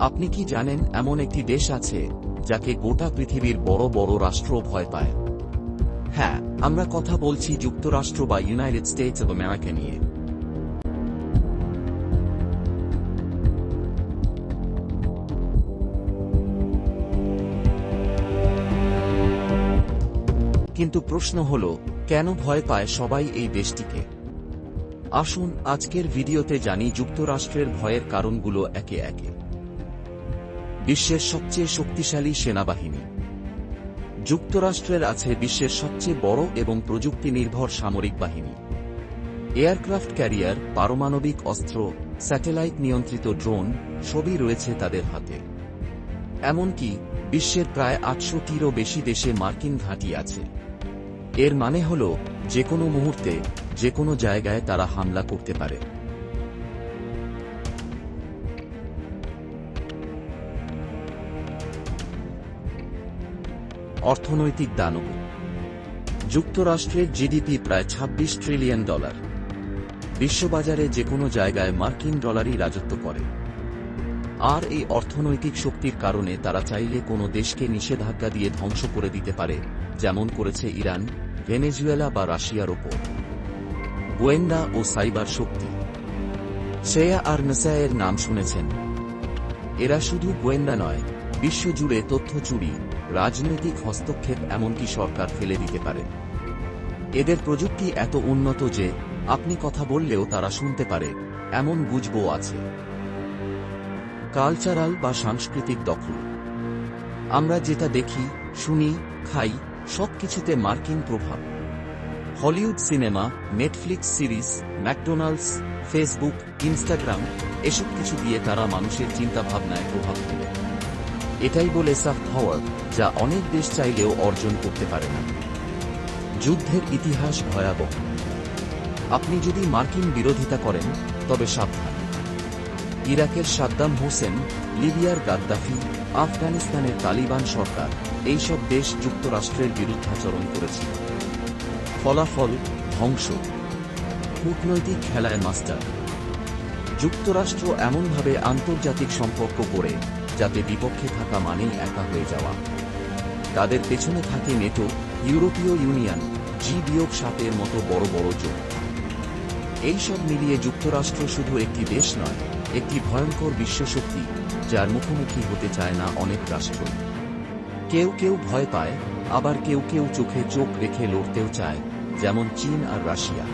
আপনি কি জানেন, এমন একটি দেশ আছে, যাকে গোটা পৃথিবীর বড় বড় রাষ্ট্র ভয় পায়? হ্যাঁ আমরা কথা বলছি যুক্তরাষ্ট্র বা ইউনাইটেড স্টেটস অব আমেরিকা নিয়ে। কিন্তু প্রশ্ন হল, কেন ভয় পায় সবাই এই দেশটিকে? আসুন, আজকের ভিডিওতে জানি যুক্তরাষ্ট্রের ভয়ের কারণগুলো একে একে। বিশ্বের সবচেয়ে শক্তিশালী সেনাবাহিনী। যুক্তরাষ্ট্রের আছে বিশ্বের সবচেয়ে বড় এবং প্রযুক্তি নির্ভর সামরিক বাহিনী। এয়ারক্রাফট ক্যারিয়ার, পারমাণবিক অস্ত্র, স্যাটেলাইট নিয়ন্ত্রিত ড্রোন, সবই রয়েছে তাদের হাতে। এমনকি বিশ্বের প্রায় আটশোটিরও বেশি দেশে মার্কিন ঘাঁটি আছে। এর মানে হল যে কোনো মুহূর্তে যে কোনো জায়গায় তারা হামলা করতে পারে। অর্থনৈতিক দানব। যুক্তরাষ্ট্রের জিডিপি প্রায় ২৬ ট্রিলিয়ন ডলার বিশ্ববাজারে যে কোনো জায়গায় মার্কিন ডলারই রাজত্ব করে। আর এই অর্থনৈতিক শক্তির কারণে তারা চাইলে কোনো দেশকে নিষেধাজ্ঞা দিয়ে ধ্বংস করে দিতে পারে, যেমন করেছে ইরান, ভেনেজুয়েলা বা রাশিয়ার ওপর। গোয়েন্দা ও সাইবার শক্তি। শ্রেয়া আর নসায়ের নাম শুনেছেন। এরা শুধু গোয়েন্দা নয়, বিশ্বজুড়ে তথ্য চুরি রাজনৈতিক হস্তক্ষেপ এমনকি সরকার ফেলে দিতে পারে। এদের প্রযুক্তি এত উন্নত যে, আপনি কথা বললেও তারা শুনতে পারে, এমন গুজবও আছে। কালচারাল বা সাংস্কৃতিক দখল। আমরা যেটা দেখি, শুনি, খাই, সবকিছুতে মার্কিন প্রভাব। Hollywood cinema, Netflix series, McDonald's, Facebook, Instagram, এসব কিছু দিয়ে তারা মানুষের চিন্তাভাবনায় প্রভাব ফেলে। এটাই বলে সফট পাওয়ার যা অনেক দেশ চাইলেও অর্জন করতে পারে না। যুদ্ধের ইতিহাস ভয়াবহ। আপনি যদি মার্কিন বিরোধিতা করেন, তবে সাবধান। ইরাকের সাদ্দাম হোসেন, লিবিয়ার গাদ্দাফি, আফগানিস্তানের তালিবান সরকার, এইসব দেশ যুক্তরাষ্ট্রের বিরুদ্ধাচরণ করেছে। ফলাফল ধ্বংস। কূটনৈতিক খেলায় মাস্টার। যুক্তরাষ্ট্র এমনভাবে আন্তর্জাতিক সম্পর্ক গড়ে যাতে বিপক্ষে থাকা মানেই একা হয়ে যাওয়া। তাদের পেছনে থাকে নেটো, ইউরোপীয় ইউনিয়ন, জি বিয়োগ সাতের মতো বড় বড় জোট। এইসব মিলিয়ে যুক্তরাষ্ট্র শুধু একটি দেশ নয়, একটি ভয়ঙ্কর বিশ্বশক্তি, যার মুখোমুখি হতে চায় না অনেক রাষ্ট্র। কেউ কেউ ভয় পায়, আবার কেউ কেউ চোখে চোখ রেখে লড়তেও চায়, যেমন চীন আর রাশিয়া।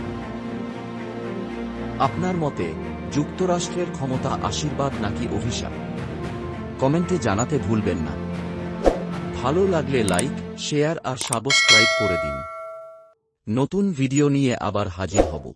আপনার মতে, যুক্তরাষ্ট্রের ক্ষমতা আশীর্বাদ নাকি অভিশাপ? কমেন্টে জানাতে ভুলবেন না। ভালো লাগলে লাইক, শেয়ার আর সাবস্ক্রাইব করে দিন। নতুন ভিডিও নিয়ে আবার হাজির হব।